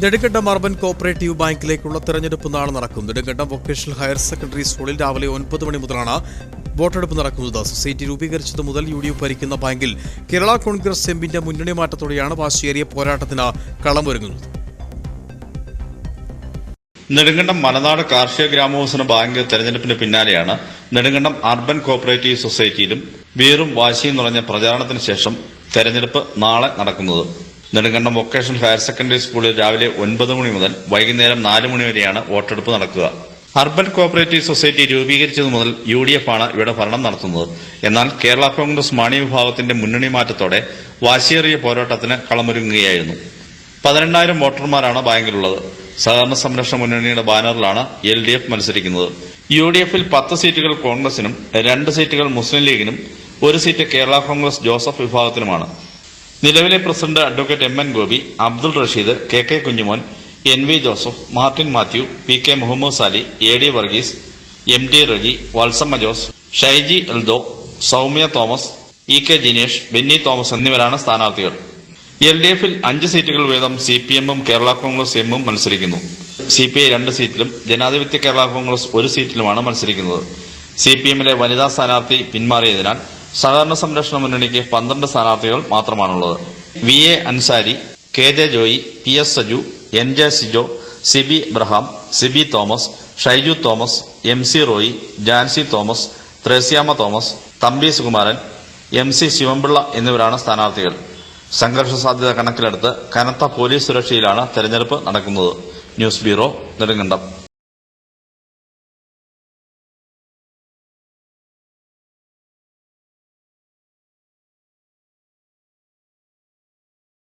Nedumkandam urban cooperative ബാങ്കിലേക്കുള്ള തെരഞ്ഞെടുപ്പ് നാളെ നടക്കും. നെടുങ്കണ്ടം വൊക്കേഷണൽ ഹയർ സെക്കൻഡറി സ്കൂളിൽ രാവിലെ ഒൻപത് മണി മുതലാണ് വോട്ടെടുപ്പ് നടക്കുന്നത്. സൊസൈറ്റി രൂപീകരിച്ചത് മുതൽ യു ഡി എഫ് ഭരിക്കുന്ന ബാങ്കിൽ കേരള കോൺഗ്രസ് എമ്മിന്റെ മുന്നണി മാറ്റത്തോടെയാണ് വാശിയേറിയ പോരാട്ടത്തിന് കളമൊരുങ്ങുന്നത്. നെടുങ്കണ്ടം മലനാട് കാർഷിക ഗ്രാമവികസന ബാങ്ക് തെരഞ്ഞെടുപ്പിന് പിന്നാലെയാണ് നെടുങ്കണ്ടം അർബൻ കോപ്പറേറ്റീവ് സൊസൈറ്റിയിലും വീറും വാശിയും നിറഞ്ഞ പ്രചാരണത്തിന് ശേഷം തെരഞ്ഞെടുപ്പ് നാളെ നടക്കുന്നത്. നെടുങ്കണ്ടം വൊക്കേഷണൽ ഹയർ സെക്കൻഡറി സ്കൂളിൽ രാവിലെ ഒൻപത് മണി മുതൽ വൈകുന്നേരം നാല് മണി വരെയാണ് വോട്ടെടുപ്പ് നടക്കുക. അർബൻ കോപ്പറേറ്റീവ് സൊസൈറ്റി രൂപീകരിച്ചതു മുതൽ യു ഡി എഫ് ആണ് ഇവിടെ ഭരണം നടത്തുന്നത്. എന്നാൽ കേരള കോൺഗ്രസ് മാണി വിഭാഗത്തിന്റെ മുന്നണി മാറ്റത്തോടെ വാശിയേറിയ പോരാട്ടത്തിന് കളമൊരുങ്ങുകയായിരുന്നു. പതിനെണ്ണായിരം വോട്ടർമാരാണ് ബാങ്കിലുള്ളത്. സഹകരണ സംരക്ഷണ മുന്നണിയുടെ ബാനറിലാണ് എൽ ഡി എഫ് മത്സരിക്കുന്നത്. യു ഡി എഫിൽ പത്ത് സീറ്റുകൾ കോൺഗ്രസിനും രണ്ട് സീറ്റുകൾ മുസ്ലിം ലീഗിനും ഒരു സീറ്റ് കേരള കോൺഗ്രസ് ജോസഫ് വിഭാഗത്തിനുമാണ്. നിലവിലെ president advocate M N Gopi Abdul Rasheed K K Kunjumon N V Joseph Martin Mathew P K Muhammad Sali A D Varghese M T Reji Valsamma Jose Shyji Eldho Soumya Thomas E K Jinesh Benny Thomas എന്നിവരാണ് സ്ഥാനാർത്ഥികൾ. L D എഫിൽ അഞ്ച് സീറ്റുകൾ വീതം C P എമ്മും കേരള കോൺഗ്രസ് എമ്മും മത്സരിക്കുന്നു. C P I രണ്ട് സീറ്റിലും ജനാധിപത്യ കേരള കോൺഗ്രസ് ഒരു സീറ്റിലുമാണ് മത്സരിക്കുന്നത്. സി പി എമ്മിലെ വനിതാ സ്ഥാനാർത്ഥി പിന്മാറിയതിനാൽ സഹകരണ സംരക്ഷണ മുന്നണിക്ക് പന്ത്രണ്ട് സ്ഥാനാർത്ഥികൾ മാത്രമാണുള്ളത്. V. A. Ansari K. J. Joy P. S. Saju N. J. Sijo Sibi Ibrahim Sibi Thomas Shyju Thomas M. C. Roy Jancy Thomas Thresiamma Thomas Thampi Sukumaran M. C. Sivanpillai എന്നിവരാണ് സ്ഥാനാർത്ഥികൾ. സംഘർഷ സാധ്യത കണക്കിലെടുത്ത് കനത്ത പോലീസ് സുരക്ഷയിലാണ് തെരഞ്ഞെടുപ്പ് നടക്കുന്നത്. News bureau Nedumkandam.